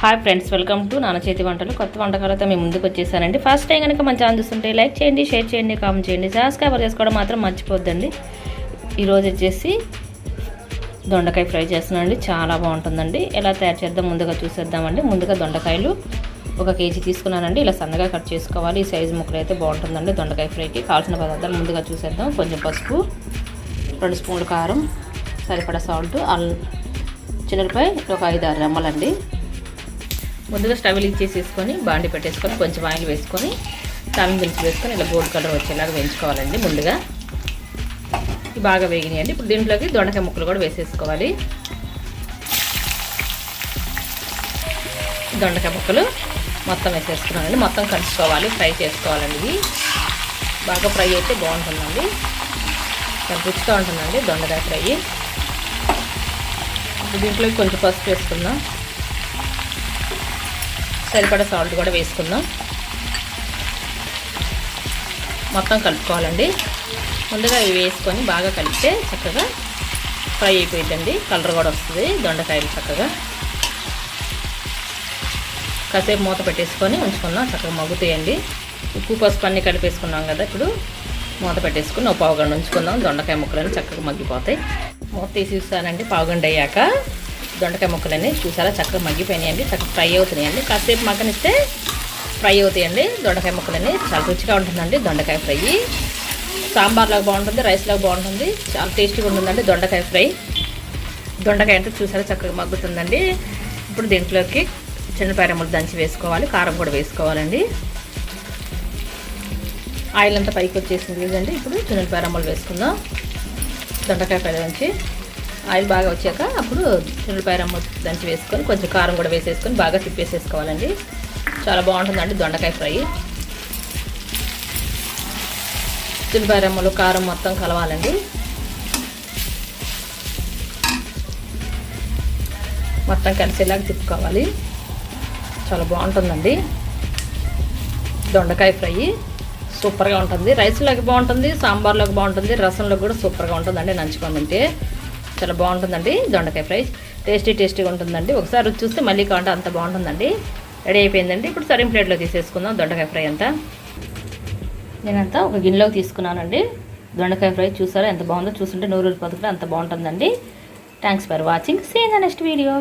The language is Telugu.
హాయ్ ఫ్రెండ్స్ వెల్కమ్ టు నాన్న చేతి వంటలు కొత్త వంటకాలతో మేము ముందుకు వచ్చేసానండి. ఫస్ట్ టైం కనుక మన ఛానల్ చూస్తుంటే లైక్ చేయండి షేర్ చేయండి కామెంట్ చేయండి. సబ్స్క్రైబర్ చేసుకోవడం మాత్రం మర్చిపోద్దండి. ఈరోజు వచ్చేసి దొండకాయ ఫ్రై చేస్తున్నానండి. చాలా బాగుంటుందండి. ఎలా తయారు చేద్దాం ముందుగా చూసేద్దామండి. ముందుగా దొండకాయలు ఒక కేజీ తీసుకున్నానండి. ఇలా సన్నగా కట్ చేసుకోవాలి. ఈ సైజు ముక్కలు అయితే బాగుంటుందండి దొండకాయ ఫ్రైకి. కావాల్సిన పదార్థాలు ముందుగా చూసేద్దాం. కొంచెం పసుపు రెండు స్పూన్లు కారం సరిపడా సాల్ట్ అల్ చిన్నపై ఒక ఐదు ఆరు రెమ్మలండి. ముందుగా స్టవ్ ఇచ్చేసేసుకొని బాండి పెట్టేసుకొని కొంచెం ఆయిల్ వేసుకొని తాలింపు దినుసులు వేసుకొని ఇలా గోల్డ్ కలర్ వచ్చేలాగా వేయించుకోవాలండి ముందుగా. ఇవి బాగా వేగినాయండి. ఇప్పుడు దీంట్లోకి దొండకాయ ముక్కలు కూడా వేసేసుకోవాలి. దొండకాయ ముక్కలు మొత్తం వేసేసుకున్నానండి. మొత్తం కలుసుకోవాలి ఫ్రై చేసుకోవాలండి ఇవి. బాగా ఫ్రై అయితే బాగుంటుందండి. చాలా రుచిగా ఉంటుందండి దొండకాయ ఫ్రై. ఇప్పుడు దీంట్లోకి కొంచెం పసుపు వేసుకుందాం. సరిపడా సాల్ట్ కూడా వేసుకుందాం. మొత్తం కలుపుకోవాలండి. ముందుగా ఇవి వేసుకొని బాగా కలిపితే చక్కగా ఫ్రై అయిపోయిందండి కలర్ కూడా వస్తుంది దొండకాయలు చక్కగా. కాసేపు మూత పెట్టేసుకొని ఉంచుకుందాం. చక్కగా మగ్గుతాయండి. ఉప్పు పసుపు అన్నీ కలిపేసుకున్నాం కదా ఇప్పుడు. మూత పెట్టేసుకుని ఒక పావుగంట ఉంచుకుందాం. దొండకాయ ముక్కలని చక్కగా మగ్గిపోతాయి. మూత తీసి చూస్తానండి పావుగంట అయ్యాక. దొండకాయ ముక్కలన్నీ చూసారా? చక్కగా మగ్గిపోయినాయండి చక్కగా ఫ్రై అవుతున్నాయండి. కాసేపు మగ్గనిస్తే ఫ్రై అవుతాయండి. దొండకాయ ముక్కలన్నీ చాలా రుచిగా ఉంటుందండి దొండకాయ ఫ్రై. సాంబార్లాగా బాగుంటుంది రైస్లాగా బాగుంటుంది చాలా టేస్టీగా ఉంటుందండి దొండకాయ ఫ్రై. దొండకాయ అంటే చూసారా? చక్కగా మగ్గుతుందండి. ఇప్పుడు దీంట్లోకి చిన్నపారమ్మలు దంచి వేసుకోవాలి కారం కూడా వేసుకోవాలండి. ఆయిల్ అంతా పైకి వచ్చేసింది కదండి ఇప్పుడు చిన్నపారమ్మలు వేసుకుందాం. దొండకాయ ఫ్రై నుంచి ఆయిల్ బాగా వచ్చాక అప్పుడు చిన్నపారమ్మ దంచి వేసుకొని కొంచెం కారం కూడా వేసేసుకొని బాగా తిప్పేసేసుకోవాలండి. చాలా బాగుంటుందండి దొండకాయ ఫ్రై. చిన్నపారమ్మలు కారం మొత్తం కలవాలండి. మొత్తం కలిసేలాగా తిప్పుకోవాలి. చాలా బాగుంటుందండి. దొండకాయ ఫ్రై సూపర్గా ఉంటుంది. రైస్లోకి బాగుంటుంది సాంబార్లోకి బాగుంటుంది రసంలోకి కూడా సూపర్గా ఉంటుందండి నంచుకొని తింటే. చాలా బాగుంటుందండి. దొండకాయ ఫ్రై. టేస్టీ టేస్టీగా ఉంటుందండి. ఒకసారి రుచి చూస్తే మళ్ళీ కావాలంటే అంత బాగుంటుందండి. రెడీ అయిపోయిందండి. ఇప్పుడు సరింగ్ ప్లేట్లో తీసేసుకుందాం దొండకాయ ఫ్రై అంతా. నేనంతా ఒక గిన్నెలోకి తీసుకున్నానండి. దొండకాయ ఫ్రై చూసారా ఎంత బాగుందో? చూస్తుంటే నూరు రూపాయలు అంత బాగుంటుందండి. Thanks for watching see the next video